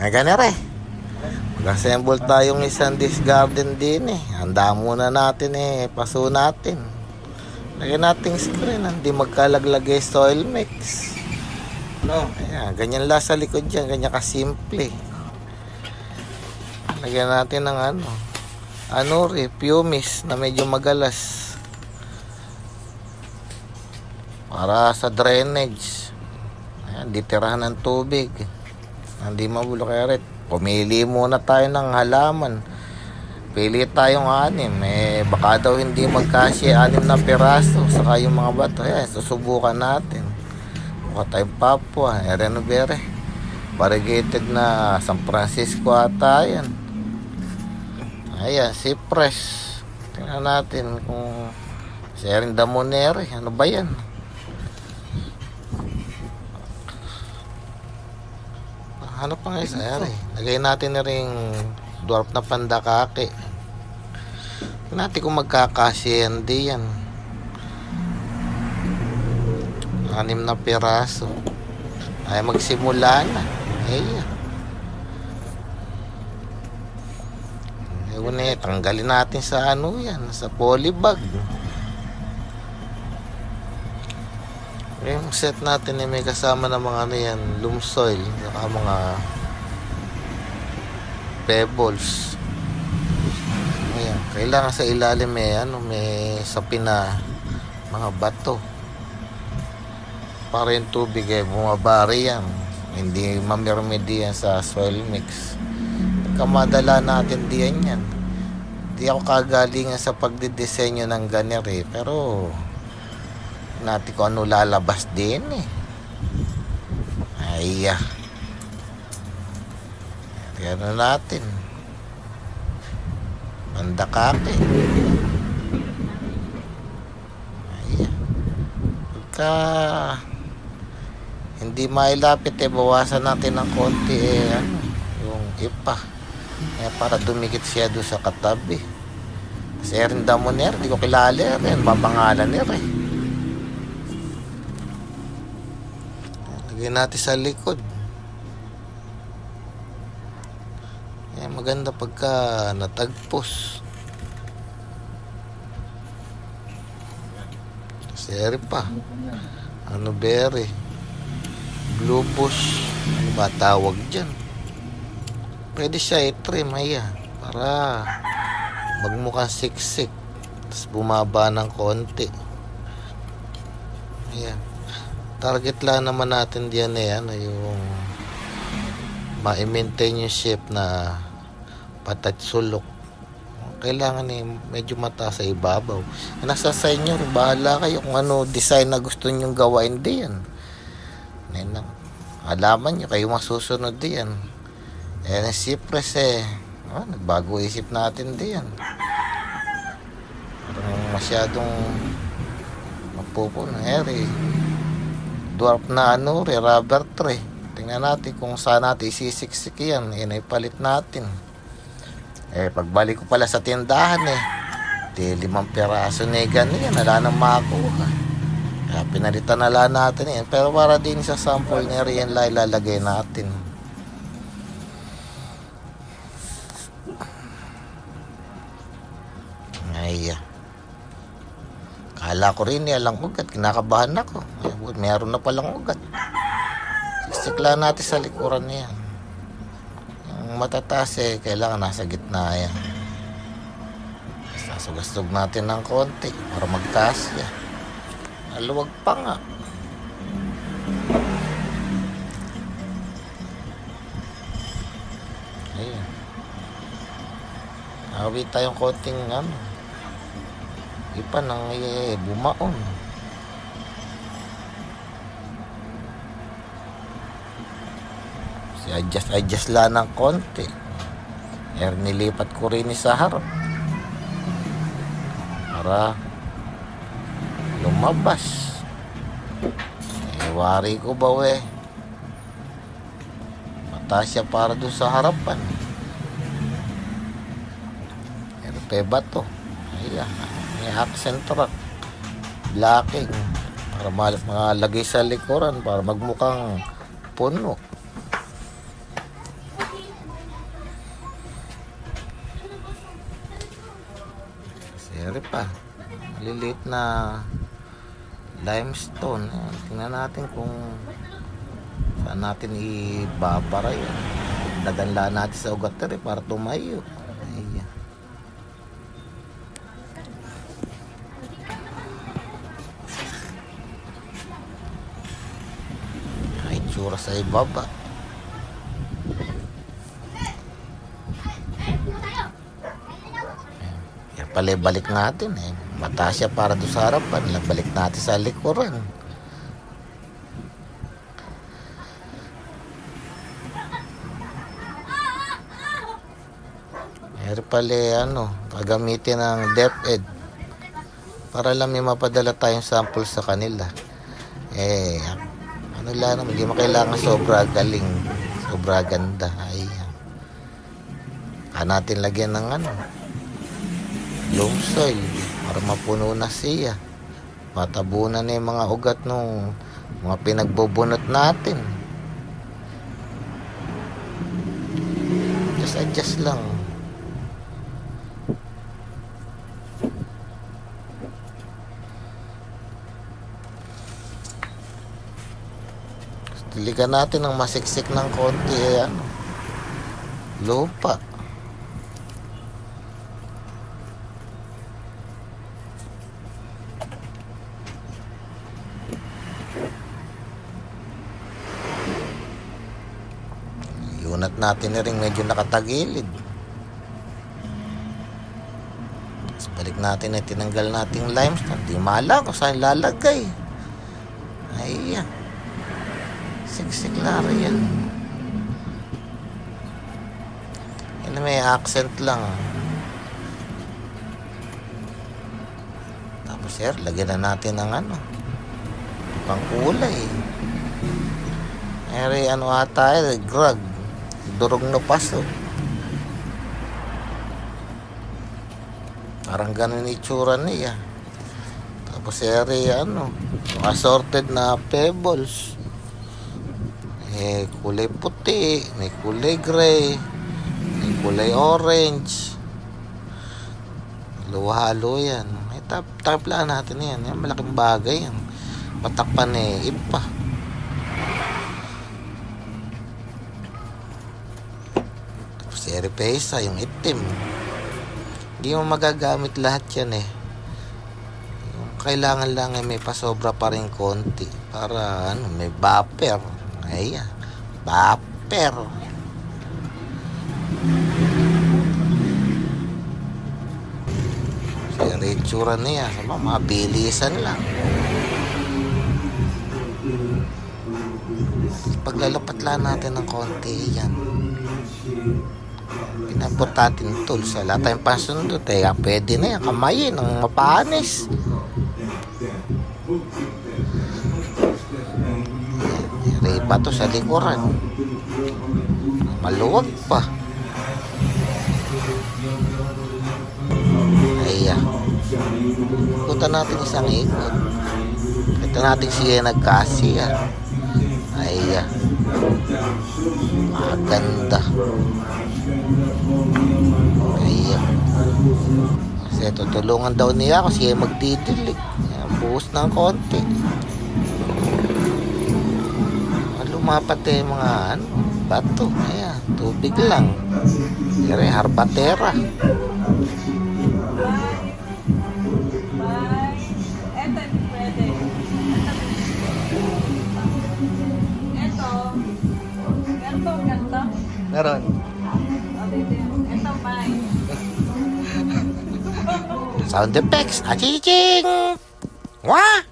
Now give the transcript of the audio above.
Ay ganere. Mag-assemble tayong isang disc garden din eh. Handa muna natin eh. Paso natin. Lagyan nating screen. Hindi magkalaglagay soil mix. No. Ayan, ganyan lang sa likod dyan. Ganyan kasimple. Lagyan natin ng ano. Ano rin, pumice na medyo magalas. Para sa drainage. Ayan, ditirahan ng tubig. Hindi mabulok kaya. Pumili muna tayo ng halaman. Pili tayong anim. Eh, baka daw hindi magkasya anim na piraso. Saka yung mga bato. Ayan, susubukan natin. Mukha tayong Papua. Ereno Bere. Variegated na San Francisco ata yan. Ayan, Cypress. Tingnan natin kung si Erin Damonere. Ano ba yan? Ano pa isa? Ayan eh. Lagay natin na rin dwarf na pandakake. Tingnan natin kung magkakasya yan. Anim na piraso. Ay magsimula na. Ayan. Ewan eh, tanggalin natin sa ano yan, sa polybag. Yung set natin eh, may kasama ng mga ano yan, loam soil, saka mga pebbles. Ayan, kailangan sa ilalim may ano, may sapin na mga bato. Para yung tubig eh, bumabari yan. Hindi mamirmidi yan sa soil mix kamadala natin diyan yan. Di ako kagalingan sa pagdidisenyo ng ganir eh. Pero, natin kung ano lalabas din eh. Ay, ah. Tignan na natin. Banda kape. Ay, ah. Pagka hindi mailapit eh, bawasan natin ng konti eh, ano, yung ipa. Eh, para dumikit siya doon sa katabi. Si Erin Damoner, di ko kilala rin. Mapangalan niya rin. Lagyan natin sa likod. Eh, maganda pagka natagpos. Si Erin pa. Ano berry? Blue bush. Ano ba tawag dyan? pwede siya i-trim ayan para magmukhang siksik tapos bumaba ng konti ayan target lang naman natin diyan eh ano yung ma-maintain yung shape na patat sulok kailangan eh medyo mataas sa ibabaw nasa sa inyo bahala kayo kung ano design na gusto nyong gawain diyan Yan lang. alaman nyo kayo masusunod diyan eh, Cypress eh. Oh, nagbago isip natin din yan. Parang masyadong mapupuno. Eh, dwarf na ano, re, rubber tree. Tingnan natin kung saan natin isisiksik yan. Yan ay palit natin. Eh, pagbalik ko pala sa tindahan eh. Di limang piraso na ganyan. Wala nang makuha. Kaya pinalitan na lang natin yan. Pero para din sa sample na riyan lang ilalagay natin. Ay, ah. Kala ko rin eh, alang ugat. Kinakabahan ako. Meron na palang ugat. Sisikla natin sa likuran niya. Yung matataas eh, kailangan nasa gitna yan. Sasugastog natin ng konti para magkasya. Aluwag pa nga. Ayun. Awi tayong konting ano. Ipa nang eh, bumaon. Si adjust adjust lang ng konti. Er nilipat ko rin sa harap. Para lumabas. Eh, wari ko ba we? Mataas siya para doon sa harapan. Pero peba to. Ayan may axle truck blocking para malap mga lagay sa likuran para magmukhang puno. Seri pa. Maliliit na limestone. Ayan, tingnan natin kung saan natin ibabara yun. Dadanla natin sa ugat para tumayo. Ayan. Ay, tsura sa ibaba. Yan pala balik natin eh. Mataas siya para doon sa harapan. Balik natin sa likuran. Meron pala eh, ano, gagamitin ng DepEd para lang may mapadala tayong sample sa kanila. Eh, ano lang naman, hindi mo kailangan sobra galing, sobra ganda. Ay, Kaya natin lagyan ng ano, loam soil para mapuno na siya. Matabunan na yung mga ugat nung mga pinagbubunot natin. Just adjust lang. Diligan natin ng masiksik ng konti eh, ano. Lupa. Yunat natin na rin medyo nakatagilid. Tapos balik natin na tinanggal nating limestone. Di mala kung saan lalagay. Ayan. Siksik laro yan. Yan may accent lang. Tapos sir, lagyan na natin ng ano. Pang kulay. Eri ano ata eh, grog. Durog na paso. Parang ganun itsura niya. Tapos eri ano, assorted na pebbles. Eh, kulay puti, may kulay gray, may kulay orange. Halo-halo yan. May tap taplaan natin yan. Yan, malaking bagay yan. Matakpan eh, ipa. Tapos erepesa, yung itim. Hindi mo magagamit lahat yan eh. Kailangan lang ay may pasobra pa rin konti para ano, may buffer. Ayan. Buffer. Kaya ritsura niya. Sama, mabilisan lang. Paglalapat lang natin ng konti, yan. Pinabot natin tools. Wala tayong pasundot. Eh, pwede na yan. Kamayin ng mapanis. Ripa to sa likuran. Maluwag pa. Ayan. Ikutan natin isang ikot. Ito natin siya nagkasiya. Ayan. Maganda. Ayan. Kasi tutulungan daw niya kasi siya magdidilig. Buhos ng konti. Lumapat eh yung mga ano, bato. Ayan, tubig lang. Kaya harbatera. Bye. Eto, hindi pwede. Eto. Ganto, ganto. Meron. Eto, bye. Sound effects. Achiching! Wah!